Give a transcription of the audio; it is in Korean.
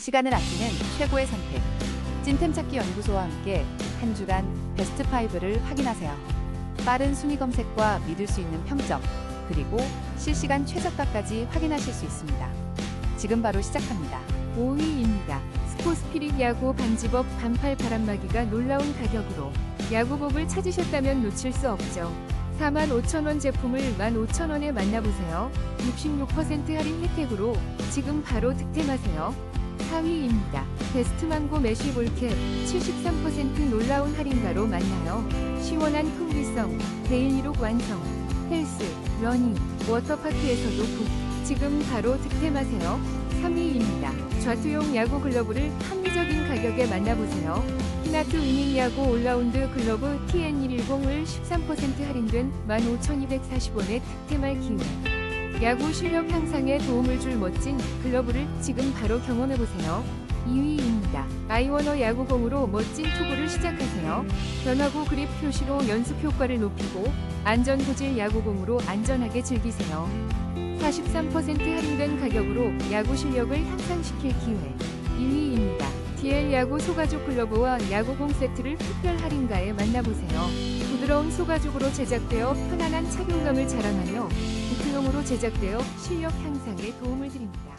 시간을 아끼는 최고의 선택. 찐템 찾기 연구소와 함께 한 주간 베스트 5를 확인하세요. 빠른 순위 검색과 믿을 수 있는 평점, 그리고 실시간 최저가까지 확인하실 수 있습니다. 지금 바로 시작합니다. 5위입니다. 스포스피릿 야구 반지법 반팔 바람막이가 놀라운 가격으로 야구복을 찾으셨다면 놓칠 수 없죠. 45,000원 제품을 15,000원에 만나보세요. 66% 할인 혜택으로 지금 바로 득템하세요. 4위입니다. 베스트망고 메쉬 볼캡 73% 놀라운 할인가로 만나요. 시원한 통기성, 데일리룩 완성, 헬스, 러닝, 워터파크에서도 북. 지금 바로 득템하세요. 3위입니다. 좌투용 야구 글러브를 합리적인 가격에 만나보세요. 피나트 위닝 야구 올라운드 글러브 TN110을 13% 할인된 15,240원에 득템할 기회. 야구 실력 향상에 도움을 줄 멋진 글러브를 지금 바로 경험해보세요. 2위입니다. 아이워너 야구공으로 멋진 투구를 시작하세요. 변화구 그립 표시로 연습 효과를 높이고 안전 고질 야구공으로 안전하게 즐기세요. 43% 할인된 가격으로 야구 실력을 향상시킬 기회. 1위입니다. DL 야구 소가죽 글러브와 야구공 세트를 특별 할인가에 만나보세요. 부드러운 소가죽으로 제작되어 편안한 착용감을 자랑하며 부트용으로 제작되어 실력 향상에 도움을 드립니다.